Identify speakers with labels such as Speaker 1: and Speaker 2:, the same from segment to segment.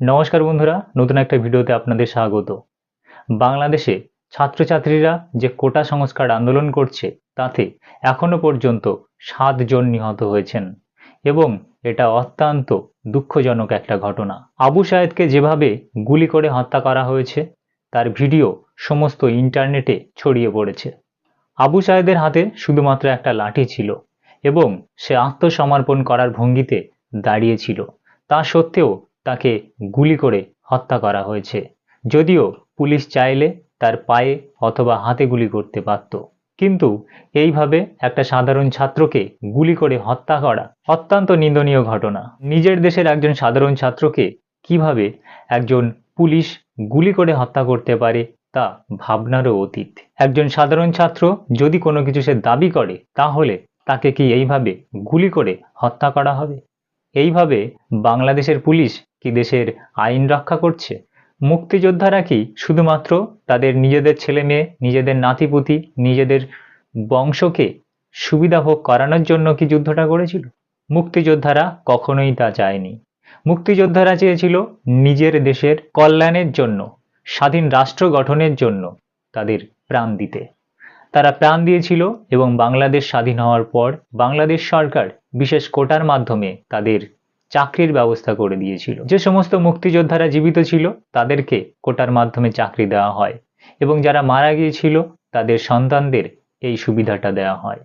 Speaker 1: নমস্কার বন্ধুরা, নতুন একটা ভিডিওতে আপনাদের স্বাগত। বাংলাদেশে ছাত্রছাত্রীরা যে কোটা সংস্কার আন্দোলন করছে, তাতে এখনও পর্যন্ত সাতজন নিহত হয়েছেন এবং এটা অত্যন্ত দুঃখজনক একটা ঘটনা। আবু সায়েদকে যেভাবে গুলি করে হত্যা করা হয়েছে, তার ভিডিও সমস্ত ইন্টারনেটে ছড়িয়ে পড়েছে। আবু সায়েদের হাতে শুধুমাত্র একটা লাঠি ছিল এবং সে আত্মসমর্পণ করার ভঙ্গিতে দাঁড়িয়েছিল তা সত্ত্বেও তাকে গুলি করে হত্যা করা হয়েছে। যদিও পুলিশ চাইলে তার পায়ে অথবা হাতে গুলি করতে পারত। কিন্তু এইভাবে একটা সাধারণ ছাত্রকে গুলি করে হত্যা করা অত্যন্ত নিন্দনীয় ঘটনা। নিজের দেশের একজন সাধারণ ছাত্রকে কীভাবে একজন পুলিশ গুলি করে হত্যা করতে পারে তা ভাবনারও অতীত। একজন সাধারণ ছাত্র যদি কোনো কিছু সে দাবি করে, তাহলে তাকে কি এইভাবে গুলি করে হত্যা করা হবে? এইভাবে বাংলাদেশের পুলিশ কি দেশের আইন রক্ষা করছে? মুক্তিযোদ্ধারা কি শুধুমাত্র তাদের নিজেদের ছেলে মেয়ে, নিজেদের নাতিপুতি, নিজেদের বংশকে সুবিধা ভোগ করানোর জন্য কি যুদ্ধটা করেছিল? মুক্তিযোদ্ধারা কখনোই তা চায়নি। মুক্তিযোদ্ধারা চেয়েছিল নিজের দেশের কল্যাণের জন্য, স্বাধীন রাষ্ট্র গঠনের জন্য তাদের প্রাণ দিতে। তারা প্রাণ দিয়েছিল এবং বাংলাদেশ স্বাধীন হওয়ার পর বাংলাদেশ সরকার বিশেষ কোটার মাধ্যমে তাদের চাকরির ব্যবস্থা করে দিয়েছিল। যে সমস্ত মুক্তিযোদ্ধারা জীবিত ছিল, তাদেরকে কোটার মাধ্যমে চাকরি দেওয়া হয় এবং যারা মারা গিয়েছিল, তাদের সন্তানদের এই সুবিধাটা দেওয়া হয়।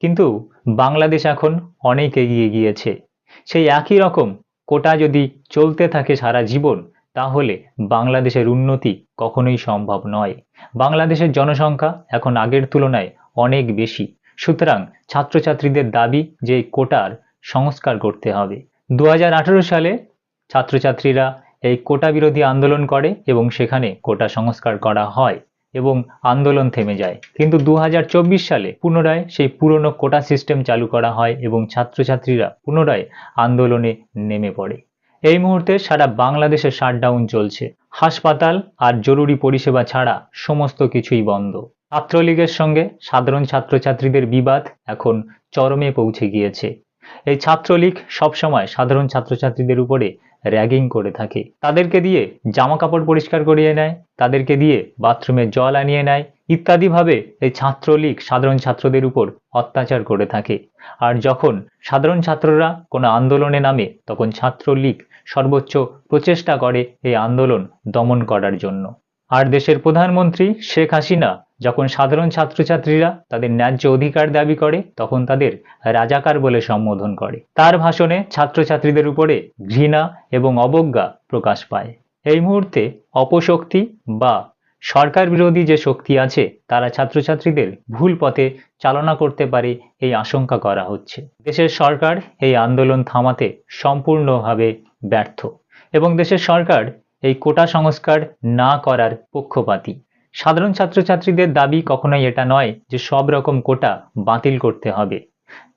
Speaker 1: কিন্তু বাংলাদেশ এখন অনেক এগিয়ে গিয়েছে। সেই একই রকম কোটা যদি চলতে থাকে সারা জীবন, তাহলে বাংলাদেশের উন্নতি কখনোই সম্ভব নয়। বাংলাদেশের জনসংখ্যা এখন আগের তুলনায় অনেক বেশি। সুতরাং ছাত্রছাত্রীদের দাবি যে কোটার সংস্কার করতে হবে। দু হাজার আঠেরো সালে ছাত্রছাত্রীরা এই কোটা বিরোধী আন্দোলন করে এবং সেখানে কোটা সংস্কার করা হয় এবং আন্দোলন থেমে যায়। কিন্তু দু হাজার চব্বিশ সালে পুনরায় সেই পুরনো কোটা সিস্টেম চালু করা হয় এবং ছাত্রছাত্রীরা পুনরায় আন্দোলনে নেমে পড়ে। এই মুহূর্তে সারা বাংলাদেশে শাটডাউন চলছে। হাসপাতাল আর জরুরি পরিষেবা ছাড়া সমস্ত কিছুই বন্ধ। ছাত্রলীগের সঙ্গে সাধারণ ছাত্রছাত্রীদের বিবাদ এখন চরমে পৌঁছে গিয়েছে। এই ছাত্রলীগ সবসময় সাধারণ ছাত্রছাত্রীদের উপরে র্যাগিং করে থাকে। তাদেরকে দিয়ে জামা কাপড় পরিষ্কার করিয়ে নেয়, তাদেরকে দিয়ে বাথরুমে জল আনিয়ে নেয় ইত্যাদিভাবে এই ছাত্রলীগ সাধারণ ছাত্রদের উপর অত্যাচার করে থাকে। আর যখন সাধারণ ছাত্ররা কোনো আন্দোলনে নামে, তখন ছাত্রলীগ সর্বোচ্চ প্রচেষ্টা করে এই আন্দোলন দমন করার জন্য। আর দেশের প্রধানমন্ত্রী শেখ হাসিনা যখন সাধারণ ছাত্রছাত্রীরা তাদের ন্যায্য অধিকার দাবি করে, তখন তাদের রাজাকার বলে সম্বোধন করে। তার ভাষণে ছাত্রছাত্রীদের উপরে ঘৃণা এবং অবজ্ঞা প্রকাশ পায়। এই মুহূর্তে অপশক্তি বা সরকার বিরোধী যে শক্তি আছে, তারা ছাত্রছাত্রীদের ভুল পথে চালনা করতে পারে এই আশঙ্কা করা হচ্ছে। দেশের সরকার এই আন্দোলন থামাতে সম্পূর্ণভাবে ব্যর্থ এবং দেশের সরকার এই কোটা সংস্কার না করার পক্ষপাতী। সাধারণ ছাত্রছাত্রীদের দাবি কখনোই এটা নয় যে সব রকম কোটা বাতিল করতে হবে।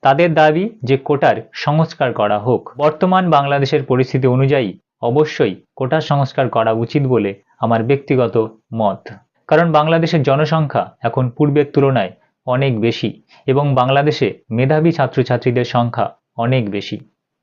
Speaker 1: তাদের দাবি যে কোটার সংস্কার করা হোক। বর্তমান বাংলাদেশের পরিস্থিতি অনুযায়ী অবশ্যই কোটা সংস্কার করা উচিত বলে আমার ব্যক্তিগত মত। কারণ বাংলাদেশের জনসংখ্যা এখন পূর্বের তুলনায় অনেক বেশি এবং বাংলাদেশে মেধাবী ছাত্রছাত্রীদের সংখ্যা অনেক বেশি।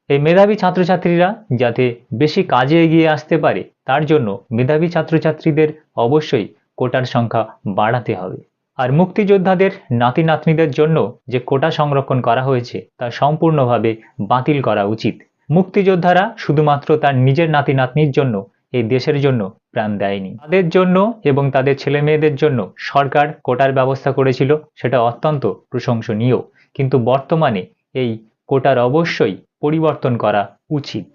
Speaker 1: এই মেধাবী ছাত্রছাত্রীরা যাতে বেশি কাজে এগিয়ে আসতে পারে তার জন্য মেধাবী ছাত্রছাত্রীদের অবশ্যই কোটার সংখ্যা বাড়াতে হবে। আর মুক্তিযোদ্ধাদের নাতি নাতনিদের জন্য যে কোটা সংরক্ষণ করা হয়েছে, তা সম্পূর্ণভাবে বাতিল করা উচিত। মুক্তিযোদ্ধারা শুধুমাত্র তার নিজের নাতি নাতনির জন্য এই দেশের জন্য প্রাণ দেয়নি। তাদের জন্য এবং তাদের ছেলে মেয়েদের জন্য সরকার কোটার ব্যবস্থা করেছিল, সেটা অত্যন্ত প্রশংসনীয়। কিন্তু বর্তমানে এই কোটার অবশ্যই পরিবর্তন করা উচিত।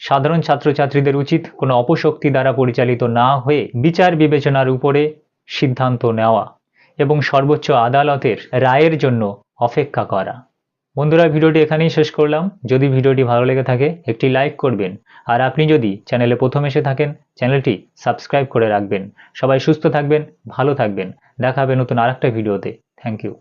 Speaker 1: সাধারণ ছাত্রছাত্রীদের উচিত কোনো অপশক্তি দ্বারা পরিচালিত না হয়ে বিচার বিবেচনার উপরে সিদ্ধান্ত নেওয়া এবং সর্বোচ্চ আদালতের রায়ের জন্য অপেক্ষা করা। বন্ধুরা, ভিডিওটি এখানেই শেষ করলাম। যদি ভিডিওটি ভালো লেগে থাকে, একটি লাইক করবেন। আর আপনি যদি চ্যানেলে প্রথম এসে থাকেন, চ্যানেলটি সাবস্ক্রাইব করে রাখবেন। সবাই সুস্থ থাকবেন, ভালো থাকবেন। দেখা হবে নতুন আরেকটা ভিডিওতে। Thank you.